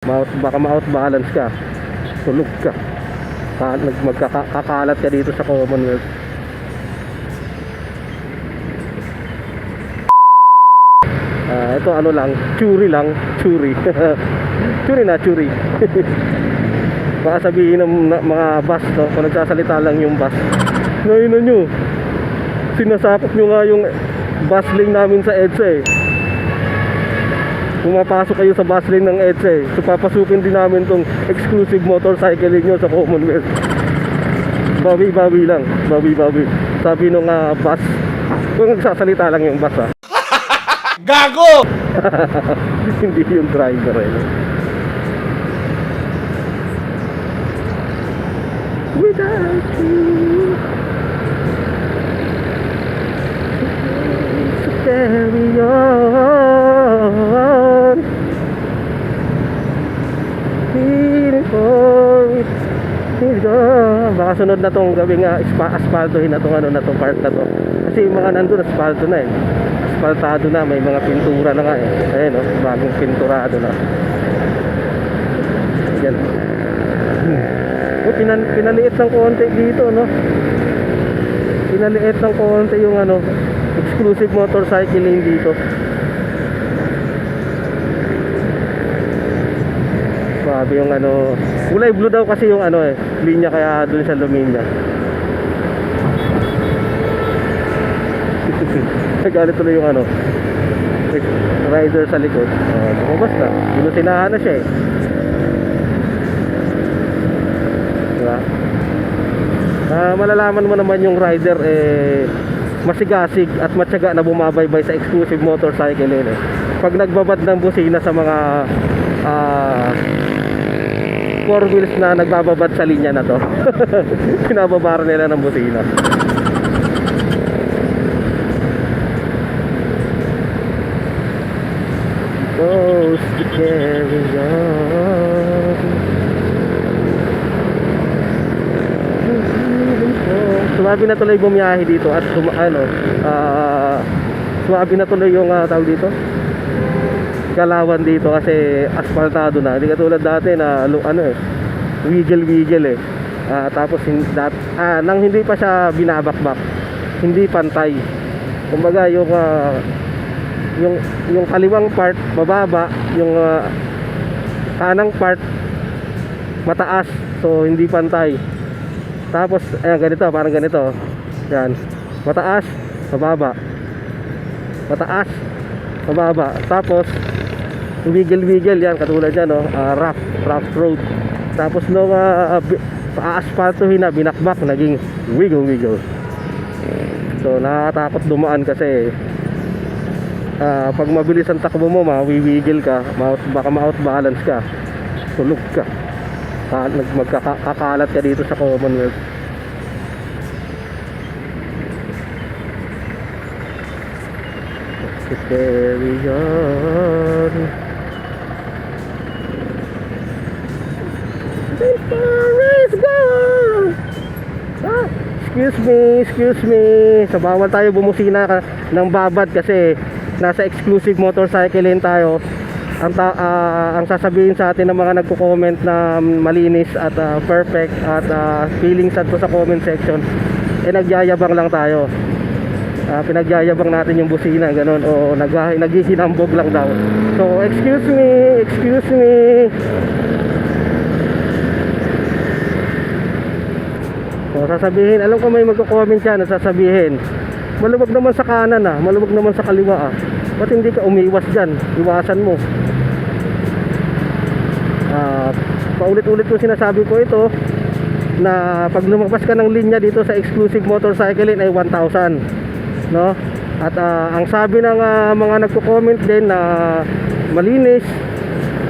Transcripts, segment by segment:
Ma- baka ma-outbalance ka. Tulog ka. Ka nag- magkakakalat ka dito sa Commonwealth. Ah, ito ano lang, churi lang, churi. churi na, churi. Baka sabihin ng mga bus to, kung nagsasalita lang yung bus. Ngayon na nyo, sinasakop nyo nga yung bus lane namin sa EDSA eh. Pumapasok kayo sa bus lane ng EDSA eh. So papasukin din namin tong exclusive motorcycling nyo sa Commonwealth. Bawi-bawi lang, bawi-bawi. Sabi nung ah, bus, kung nagsasalita lang yung bus ah. Gago! Hindi yung driver eh. Without you it Baka sunod na tong gawing uh, aspaltohin na tong ano na tong part na to. Kasi yung mga nandun aspalto na eh. Aspaltado na, may mga pintura na nga eh. Ayan o, bagong pinturado na. Yan. Oh, pinan pinaliit ng konti dito, no? Pinaliit ng konti yung ano, exclusive motorcycle lane dito. Sabi yung ano, Kulay blue daw kasi yung ano eh, linya kaya dun sa luminya. Nagalit tuloy yung ano, rider sa likod. Uh, bumabas na. Binusinahan na siya eh. Diba? Uh, malalaman mo naman yung rider eh masigasig at matyaga na bumabaybay sa exclusive motorcycle eh. Pag nagbabad ng busina sa mga uh, 4 wheels na nagbababad sa linya na to. Pinababara nila ng busina. Goes to carry on. Sumabi na tuloy bumiyahe dito at sum ano uh, sumabi na tuloy yung uh, tawag dito? Galawan dito kasi asfaltado na. Hindi katulad dati na lu- ano eh, wiggle-wiggle eh. Ah, tapos dat, ah, nang hindi pa siya binabakbak, hindi pantay. Kumbaga yung ah, yung yung kaliwang part mababa, yung ah, kanang part mataas. So hindi pantay. Tapos, ayan, ganito, parang ganito. Yan. Mataas, mababa. Mataas, mababa. Tapos, wiggle-wiggle yan, katulad yan, no? Ah, rough, rough road. Tapos, nung uh, pa-asphaltohin na, binakbak, naging wiggle-wiggle. So, nakakatakot dumaan kasi ah, pag mabilis ang takbo mo, mawiwiggle ka, ma baka ma-outbalance ka, tulog ka nag- magkakakalat ka dito sa Commonwealth. On. Let's go! Ah, excuse me, excuse me. Sa bawal tayo bumusina ka ng babad kasi nasa exclusive motorcycle tayo ang ta- ah, ang sasabihin sa atin ng mga nagko-comment na malinis at ah, perfect at uh, feeling sad to sa comment section eh nagyayabang lang tayo Ah, pinagyayabang natin yung busina ganun. O nag naghihinambog lang daw. So excuse me excuse me. So sasabihin alam ko may magko-comment yan sasabihin maluwag naman sa kanan ah. Maluwag naman sa kaliwa ah. Ba't hindi ka umiwas dyan? Iwasan mo. Ah, paulit-ulit ko sinasabi ko ito na pag lumabas ka ng linya dito sa exclusive motorcycle ay 1,000 no? At ah, ang sabi ng ah, mga nagko-comment din na malinis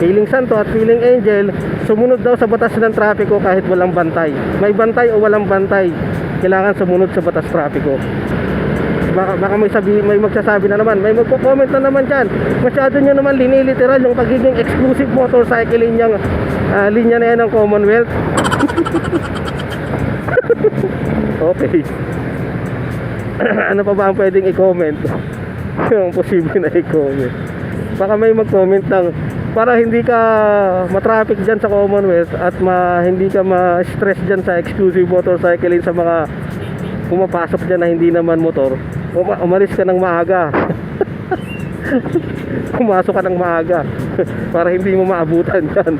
feeling santo at feeling angel sumunod daw sa batas ng trapiko kahit walang bantay. May bantay o walang bantay kailangan sumunod sa batas trapiko. Baka, baka may sabi may magsasabi na naman may magko-comment na naman diyan masyado nyo naman liniliteral yung pagiging exclusive motorcycle linya uh, linya na yan ng Commonwealth. Okay ano pa ba ang pwedeng i-comment? Yung posible na i-comment. Baka may mag-comment ng para hindi ka matraffic dyan sa Commonwealth at ma, hindi ka ma-stress dyan sa exclusive motorcycling sa mga pumapasok dyan na hindi naman motor uma- umalis ka ng maaga. Pumasok ka ng maaga. Para hindi mo maabutan dyan